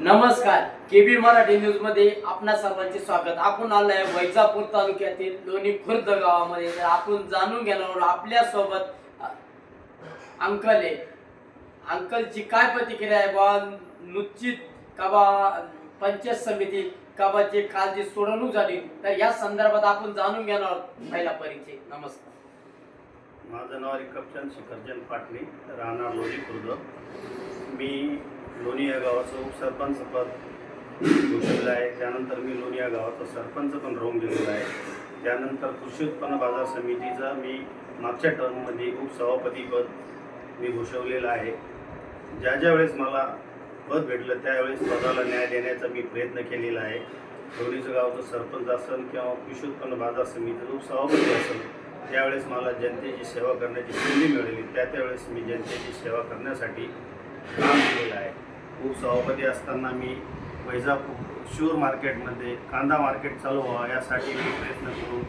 नमस्कार. केबी मराठी न्यूजमध्ये आपणा सर्वांचे स्वागत. आपण आलोय वैजापूर तालुक्यातील लोणी खुर्द गावामध्ये. तर आपण जाणून घेणार आपल्यासोबत अंकल आहे. अंकलची काय प्रतिक्रिया आहे बा निश्चित का बा पंचायत समिती का बा काल जी सोडवणूक झाली. तर या संदर्भात आपण जाणून घेणार आहोत पहिला परिचय. नमस्कार. माझं नाव रिकपचंद शिखरचंद पाटणे राहणार लोणी खुर्द. मी लोणी या गावाचं उपसरपंच पद भूषवलं आहे. त्यानंतर मी लोणी या गावाचा सरपंच पण राहून गेलेलो आहे. त्यानंतर कृषी उत्पन्न बाजार समितीचं मी मागच्या टर्ममध्ये उपसभापतीपद मी भूषवलेलं आहे. ज्या ज्या वेळेस मला पद भेटलं त्यावेळेस पदाला न्याय देण्याचा मी प्रयत्न केलेला आहे. लोणीचं गावचं सरपंच असेल किंवा कृषी उत्पन्न बाजार समितीचं उपसभापती असेल त्यावेळेस मला जनतेची सेवा करण्याची संधी मिळाली. त्या त्यावेळेस मी जनतेची सेवा करण्यासाठी काम केलेलं आहे. उपसभापती असताना मी वैजापूर शुअर मार्केटमध्ये कांदा मार्केट चालू व्हावा यासाठी मी प्रयत्न करून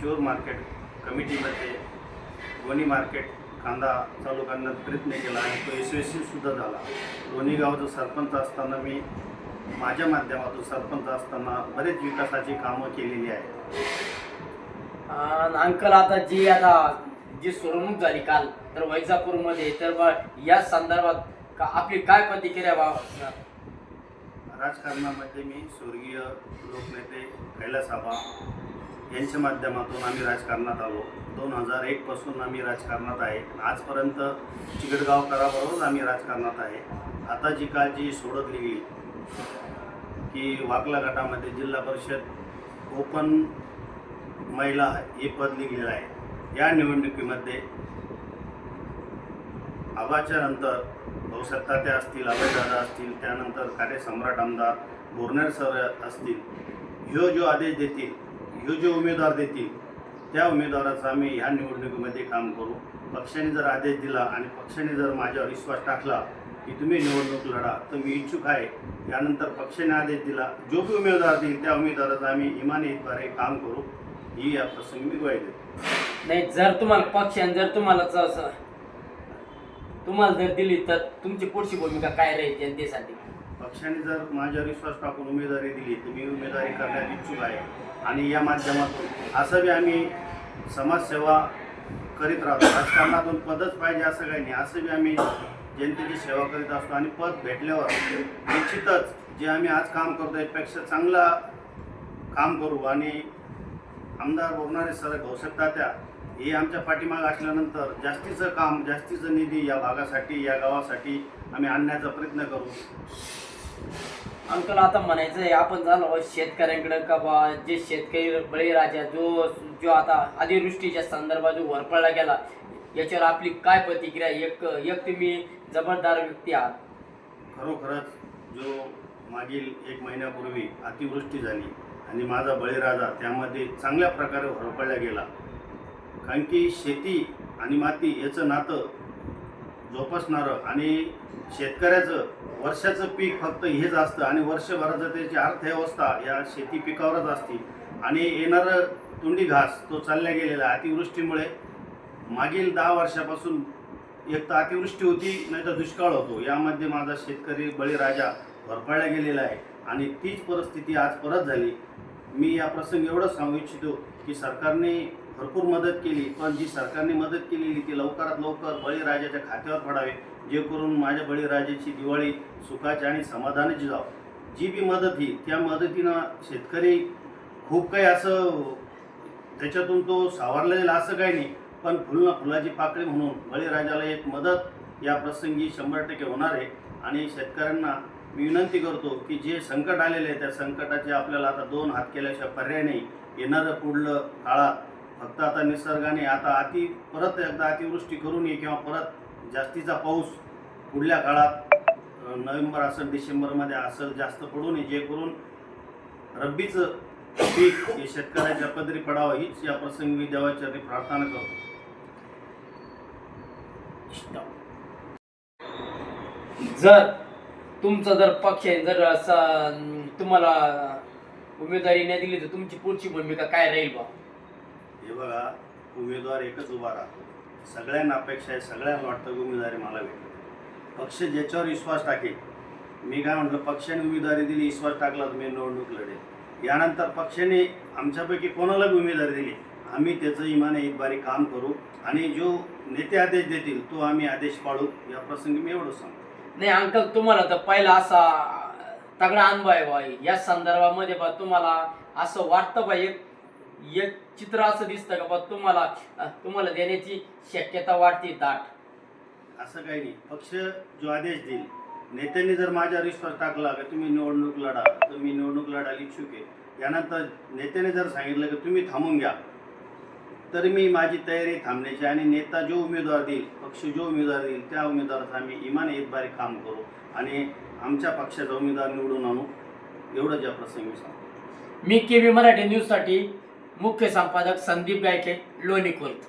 शुअर मार्केट कमिटीमध्ये दोन्ही मार्केट कांदा चालू करण्याचा प्रयत्न केला आणि तो यशस्वीसुद्धा झाला. दोन्ही गावचं सरपंच असताना मी माझ्या माध्यमातून सरपंच असताना बरेच विकासाची कामं केलेली आहेत. अंकल आता जी आता जी सोडवणूक झाली काल तर वैजापूरमध्ये तर या संदर्भात का आपली काय प्रतिक्रिया बा राजकारणामध्ये मी स्वर्गीय लोकनेते कैलास आबा यांच्या माध्यमातून आम्ही राजकारणात आलो. दोन हजार एकपासून आम्ही राजकारणात आहे. आजपर्यंत चिकटगावकराबरोबरच आम्ही राजकारणात आहे. आता जी काल जी सोडत लिहिली की वाकला गटामध्ये जिल्हा परिषद ओपन महिला हे पद लिहिलेलं आहे. या निवडणुकीमध्ये आबाच्या नंतर भाऊसाहेब असतील अभयदादा असतील त्यानंतर कार्यसम्राट आमदार बोरनेर सर असतील ह्यो जो आदेश देतील ह्यो जो उमेदवार देतील त्या उमेदवाराचं आम्ही ह्या निवडणुकीमध्ये काम करू. पक्षाने जर आदेश दिला आणि पक्षाने जर माझ्यावर विश्वास टाकला की तुम्ही निवडणूक लढा तर मी इच्छुक आहे. त्यानंतर पक्षाने आदेश दिला जो बी उमेदवार देईल त्या उमेदवाराचं आम्ही इमानीद्वारे काम करू. ही या प्रसंगी मी ग्वाही देतो. नाही जर तुम्हाला पक्षाने जर तुम्हाला असं तुम्हाला जर दिली तर तुमची पुढची भूमिका काय राहील जनतेसाठी? पक्षाने जर माझ्यावर विश्वास टाकून उमेदवारी दिली तर मी उमेदवारी करण्यात इच्छुक आहे. आणि या माध्यमातून असं बी आम्ही समाजसेवा करीत राहतो. राजकारणातून पदच पाहिजे असं काही नाही. असं बी आम्ही जनतेची सेवा करीत असतो. आणि पद भेटल्यावर निश्चितच जे आम्ही आज काम करतो यापेक्षा चांगला काम करू. आणि आमदार बोलणारे सर भाऊसाहेब तात्या हे आमच्या पाठीमागे असल्यानंतर जास्तीचं काम जास्तीचं निधी या भागासाठी या गावासाठी आम्ही आणण्याचा प्रयत्न करू. अंकल आता म्हणायचं आहे आपण झालो शेतकऱ्यांकडे का बा जे शेतकरी बळीराजा जो जो आता अतिवृष्टीच्या संदर्भात जो वरपळला गेला याच्यावर आपली काय प्रतिक्रिया? एक एक तुम्ही जबाबदार व्यक्ती आहात. खरोखरच जो मागील एक महिन्यापूर्वी अतिवृष्टी झाली आणि माझा बळीराजा त्यामध्ये चांगल्या प्रकारे होरपळला गेला कारण की शेती आणि माती याचं नातं जोपासणारं आणि शेतकऱ्याचं वर्षाचं पीक फक्त हेच असतं आणि वर्षभराचं त्याची अर्थव्यवस्था या शेती पिकावरच असते. आणि येणारं तोंडी घास तो चालल्या गेलेला आहे. अतिवृष्टीमुळे मागील दहा वर्षापासून एक तर अतिवृष्टी होती नाही तर दुष्काळ होतो. यामध्ये माझा शेतकरी बळीराजा भरपाळला गेलेला आहे आणि तीच परिस्थिती आज परत झाली. मी या प्रसंगी एवढंच सांगू इच्छितो की सरकारने भरपूर मदत केली. पण जी सरकारने मदत केलेली ती लवकरात लवकर बळीराजाच्या खात्यावर पडावे जे करून माझ्या बळीराजाची दिवाळी सुखाची आणि समाधानाची जावं. जी बी मदत ही त्या मदतीनं शेतकरी खूप काही असं त्याच्यातून तो सावरलेला असं काही नाही. पण फुलना फुलाची पाकळी म्हणून बळीराजाला एक मदत या प्रसंगी शंभर टक्के होणार आहे. आणि शेतकऱ्यांना मी विनंती करतो की जे संकट आलेले आहे त्या संकटाचे आपल्याला आता दोन हात केल्याशिवाय पर्याय नाही. येणारं पुढलं काळात फक्त आता निसर्गाने आता अति परत एकदा अतिवृष्टी करू नये किंवा परत जास्तीचा पाऊस पुढल्या काळात नोव्हेंबर असेल डिसेंबरमध्ये असेल जास्त पडू नये जे करून रब्बीचं पीक हे शेतकऱ्याच्या पदरी पडावं हीच या प्रसंगी मी देवाचरणी प्रार्थना करतो. जर तुमचा जर पक्ष आहे जर असा तुम्हाला उमेदवारी नाही दिली तर तुमची पुढची भूमिका काय राहील बा? हे बघा उमेदवार एकच उभा राहतो. सगळ्यांना अपेक्षा आहे सगळ्यांना वाटतं की उमेदवारी मला भेटेल. पक्ष ज्याच्यावर विश्वास टाकेल. मी काय म्हटलं पक्षाने उमेदवारी दिली विश्वास टाकला तर मी निवडणूक लढेल. यानंतर पक्षाने आमच्यापैकी कोणाला उमेदवारी दिली? आम्ही त्याचं इमाने इतबारी काम करू आणि जो नेते आदेश देतील तो आम्ही आदेश पाळू या प्रसंगी मी एवढं सांगतो. नाही अंकल तुम्हाला तर पहिला असा तगडा अनुभव आहे बाई या संदर्भामध्ये बा तुम्हाला असं वाटतं बा एक चित्र असं दिसतं का बा तुम्हाला? तुम्हाला देण्याची शक्यता वाटते दाट. असं काही नाही. पक्ष जो आदेश देईल. नेत्यांनी जर माझ्यावर विश्वास टाकला की तुम्ही निवडणूक लढा तर मी निवडणूक लढायला इच्छुक आहे. यानंतर नेत्याने जर सांगितलं की तुम्ही थांबून घ्या तर मी माझी तयारी थांबण्याची आणि नेता जो उमेदवार देईल पक्ष जो उमेदवार देईल त्या उमेदवाराचं आम्ही इमान इतबारी काम करू आणि आमच्या पक्षाचा उमेदवार निवडून आणू. एवढं ज्या प्रसंगी सांगतो. मी के बी मराठी न्यूजसाठी मुख्य संपादक संदीप गायके लोणी खुर्द